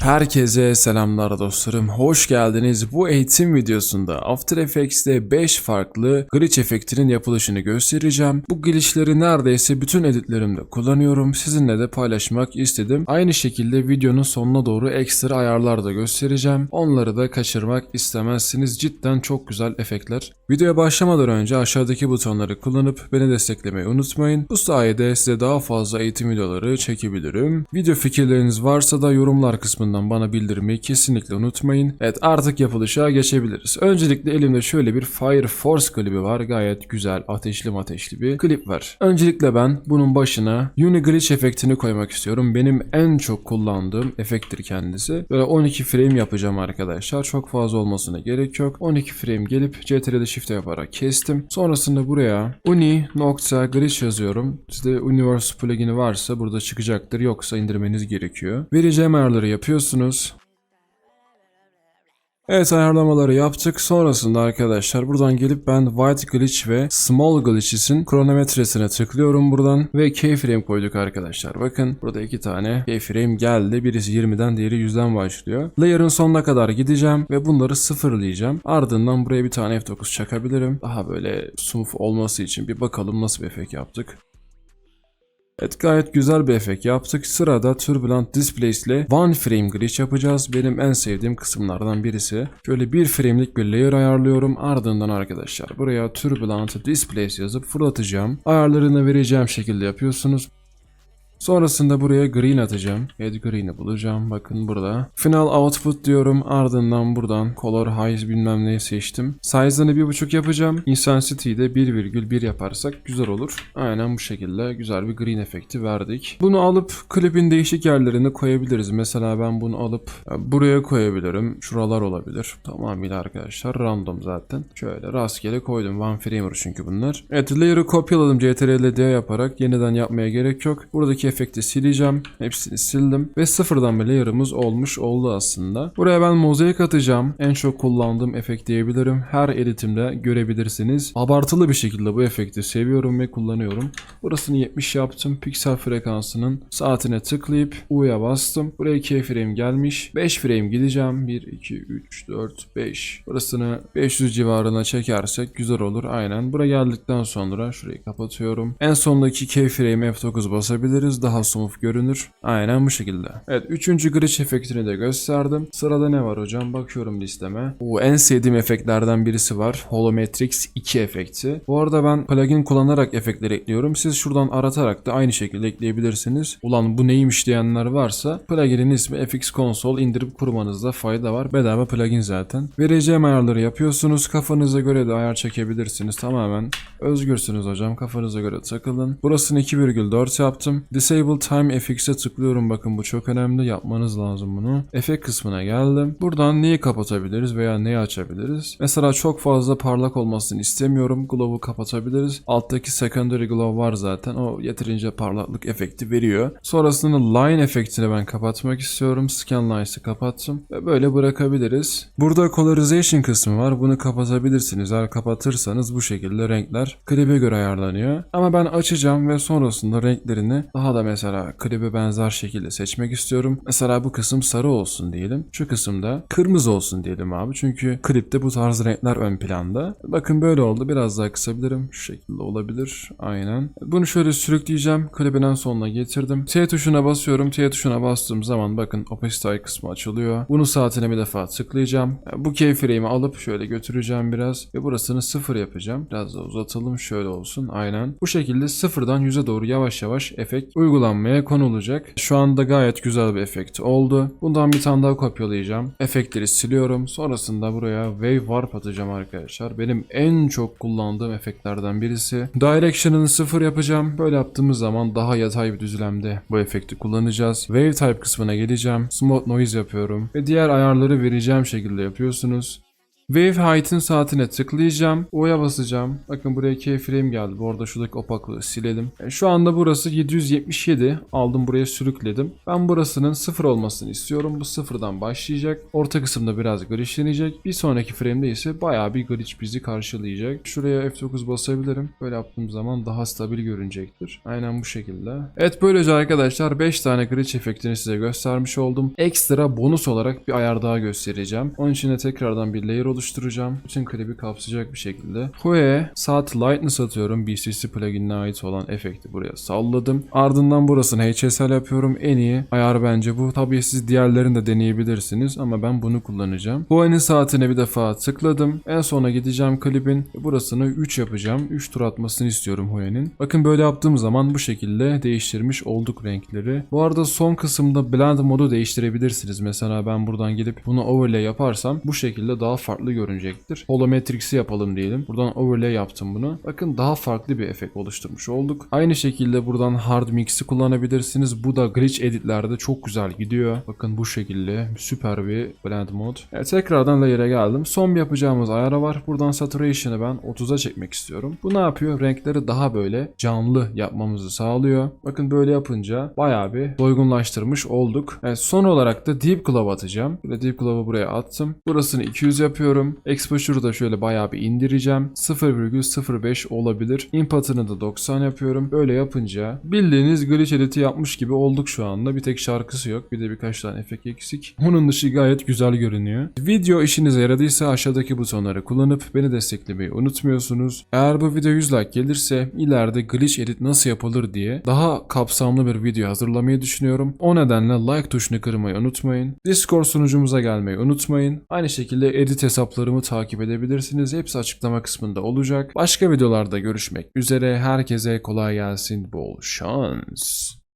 Herkese selamlar dostlarım. Hoş geldiniz. Bu eğitim videosunda After Effects'te 5 farklı glitch efektinin yapılışını göstereceğim. Bu glitchleri neredeyse bütün editlerimde kullanıyorum. Sizinle de paylaşmak istedim. Aynı şekilde videonun sonuna doğru ekstra ayarlar da göstereceğim. Onları da kaçırmak istemezsiniz. Cidden çok güzel efektler. Videoya başlamadan önce aşağıdaki butonları kullanıp beni desteklemeyi unutmayın. Bu sayede size daha fazla eğitim videoları çekebilirim. Video fikirleriniz varsa da yorumlar kısmından bana bildirmeyi kesinlikle unutmayın. Evet artık yapılışa geçebiliriz. Öncelikle elimde şöyle bir Fire Force klibi var. Gayet güzel ateşli ateşli bir klip var. Öncelikle ben bunun başına Uniglitch efektini koymak istiyorum. Benim en çok kullandığım efekttir kendisi. Böyle 12 frame yapacağım arkadaşlar. Çok fazla olmasına gerek yok. 12 frame gelip CTRL Shift yaparak kestim. Sonrasında buraya uni.glitch yazıyorum. Sizde Universe plugin'i varsa burada çıkacaktır. Yoksa indirmeniz gerekiyor. Vereceğim ayarları yapıyorsunuz. Evet ayarlamaları yaptık. Sonrasında arkadaşlar buradan gelip ben White Glitch ve Small Glitch'in kronometresine tıklıyorum buradan ve keyframe koyduk arkadaşlar. Bakın burada iki tane keyframe geldi. Birisi 20'den diğeri 100'den başlıyor. Layer'ın sonuna kadar gideceğim ve bunları sıfırlayacağım. Ardından buraya bir tane F9 çakabilirim. Daha böyle smooth olması için bir bakalım nasıl bir efekt yaptık. Evet gayet güzel bir efekt yaptık. Sırada Turbulent Displace ile One Frame Glitch yapacağız. Benim en sevdiğim kısımlardan birisi. Şöyle bir frame'lik bir layer ayarlıyorum. Ardından arkadaşlar buraya Turbulent Displace yazıp fırlatacağım. Ayarlarını vereceğim şekilde yapıyorsunuz. Sonrasında buraya green atacağım. Add green'i bulacağım. Bakın burada. Final output diyorum. Ardından buradan color high bilmem neyi seçtim. Size'ını 1.5 yapacağım. Intensity'yi de 1,1 yaparsak güzel olur. Aynen bu şekilde güzel bir green efekti verdik. Bunu alıp klipin değişik yerlerine koyabiliriz. Mesela ben bunu alıp e, buraya koyabilirim. Şuralar olabilir. Tamamıyla arkadaşlar random zaten. Şöyle rastgele koydum. One framer çünkü bunlar. Evet layer'ı kopyaladım CTRL D yaparak. Yeniden yapmaya gerek yok. Buradaki efekti sileceğim. Hepsini sildim. Ve sıfırdan bir layer'ımız olmuş oldu aslında. Buraya ben mozaik atacağım. En çok kullandığım efekt diyebilirim. Her editimde görebilirsiniz. Abartılı bir şekilde bu efekti seviyorum ve kullanıyorum. Burasını 70 yaptım. Piksel frekansının saatine tıklayıp U'ya bastım. Buraya keyframe gelmiş. 5 frame gideceğim. 1, 2, 3, 4, 5. Burasını 500 civarına çekersek güzel olur. Aynen. Buraya geldikten sonra şurayı kapatıyorum. En sondaki keyframe F9 basabiliriz daha smooth görünür. Aynen bu şekilde. Evet üçüncü glitch efektini de gösterdim. Sırada ne var hocam? Bakıyorum listeme. Bu en sevdiğim efektlerden birisi var. Holometrix 2 efekti. Bu arada ben plugin kullanarak efektleri ekliyorum. Siz şuradan aratarak da aynı şekilde ekleyebilirsiniz. Ulan bu neymiş diyenler varsa pluginin ismi FX Console indirip kurmanızda fayda var. Bedava plugin zaten. Vereceğim ayarları yapıyorsunuz. Kafanıza göre de ayar çekebilirsiniz. Tamamen özgürsünüz hocam. Kafanıza göre takılın. Burasını 2,4 yaptım. Disable Time FX'e tıklıyorum. Bakın bu çok önemli. Yapmanız lazım bunu. Efekt kısmına geldim. Buradan neyi kapatabiliriz veya neyi açabiliriz? Mesela çok fazla parlak olmasını istemiyorum. Glow'u kapatabiliriz. Alttaki secondary glow var zaten. O yeterince parlaklık efekti veriyor. Sonrasında line efektini ben kapatmak istiyorum. Scan lines'ı kapattım. Ve böyle bırakabiliriz. Burada colorization kısmı var. Bunu kapatabilirsiniz. Eğer kapatırsanız bu şekilde renkler klibe göre ayarlanıyor. Ama ben açacağım ve sonrasında renklerini daha da mesela klibe benzer şekilde seçmek istiyorum. Mesela bu kısım sarı olsun diyelim. Şu kısımda kırmızı olsun diyelim abi. Çünkü klipte bu tarz renkler ön planda. Bakın böyle oldu. Biraz daha kısabilirim. Şu şekilde olabilir. Aynen. Bunu şöyle sürükleyeceğim. Klibin en sonuna getirdim. T tuşuna basıyorum. T tuşuna bastığım zaman bakın opacity kısmı açılıyor. Bunu saatine bir defa tıklayacağım. Bu keyframe'i alıp şöyle götüreceğim biraz. Ve burasını sıfır yapacağım. Biraz da uzatalım. Şöyle olsun. Aynen. Bu şekilde sıfırdan yüze doğru yavaş yavaş efekt uygulanmaya konulacak. Şu anda gayet güzel bir efekt oldu. Bundan bir tane daha kopyalayacağım. Efektleri siliyorum. Sonrasında buraya Wave Warp atacağım arkadaşlar. Benim en çok kullandığım efektlerden birisi. Direction'ını sıfır yapacağım. Böyle yaptığımız zaman daha yatay bir düzlemde bu efekti kullanacağız. Wave Type kısmına geleceğim. Smooth Noise yapıyorum. Ve diğer ayarları vereceğim şekilde yapıyorsunuz. Wave Height'in saatine tıklayacağım. O'ya basacağım. Bakın buraya keyframe geldi. Bu arada şuradaki opaklığı silelim. E, Şu anda burası 777. Aldım buraya sürükledim. Ben burasının sıfır olmasını istiyorum. Bu sıfırdan başlayacak. Orta kısımda biraz glitchlenecek. Bir sonraki frame'de ise bayağı bir glitch bizi karşılayacak. Şuraya F9 basabilirim. Böyle yaptığım zaman daha stabil görünecektir. Aynen bu şekilde. Evet böylece arkadaşlar 5 tane glitch efektini size göstermiş oldum. Ekstra bonus olarak bir ayar daha göstereceğim. Onun için de tekrardan bir layer oluşturacağım. Bütün klibi kapsayacak bir şekilde. Hue saat lightness atıyorum. BCC plugin'ine ait olan efekti buraya salladım. Ardından burasını HSL yapıyorum. En iyi ayar bence bu. Tabii siz diğerlerini de deneyebilirsiniz ama ben bunu kullanacağım. Hue'nin saatine bir defa tıkladım. En sona gideceğim klibin. Burasını 3 yapacağım. 3 tur atmasını istiyorum Hue'nin. Bakın böyle yaptığım zaman bu şekilde değiştirmiş olduk renkleri. Bu arada son kısımda blend modu değiştirebilirsiniz. Mesela ben buradan gelip bunu overlay yaparsam bu şekilde daha farklı görünecektir. Holometrix'i yapalım diyelim. Buradan overlay yaptım bunu. Bakın daha farklı bir efekt oluşturmuş olduk. Aynı şekilde buradan hard mix'i kullanabilirsiniz. Bu da glitch editlerde çok güzel gidiyor. Bakın bu şekilde süper bir blend mod. Evet, tekrardan layer'e geldim. Son yapacağımız ayara var. Buradan saturation'ı ben 30'a çekmek istiyorum. Bu ne yapıyor? Renkleri daha böyle canlı yapmamızı sağlıyor. Bakın böyle yapınca bayağı bir doygunlaştırmış olduk. Evet, son olarak da Deep Glow atacağım. Böyle Deep Glow'u buraya attım. Burasını 200 yapıyorum. Exposure'ı da şöyle bayağı bir indireceğim. 0,05 olabilir. Input'ını da 90 yapıyorum. Böyle yapınca bildiğiniz glitch editi yapmış gibi olduk şu anda. Bir tek şarkısı yok. Bir de birkaç tane efekt eksik. Onun dışı gayet güzel görünüyor. Video işinize yaradıysa aşağıdaki butonları kullanıp beni desteklemeyi unutmuyorsunuz. Eğer bu video 100 like gelirse ileride glitch edit nasıl yapılır diye daha kapsamlı bir video hazırlamayı düşünüyorum. O nedenle like tuşunu kırmayı unutmayın. Discord sunucumuza gelmeyi unutmayın. Aynı şekilde edit hesaplarımı takip edebilirsiniz. Hepsi açıklama kısmında olacak. Başka videolarda görüşmek üzere. Herkese kolay gelsin. Bol şans.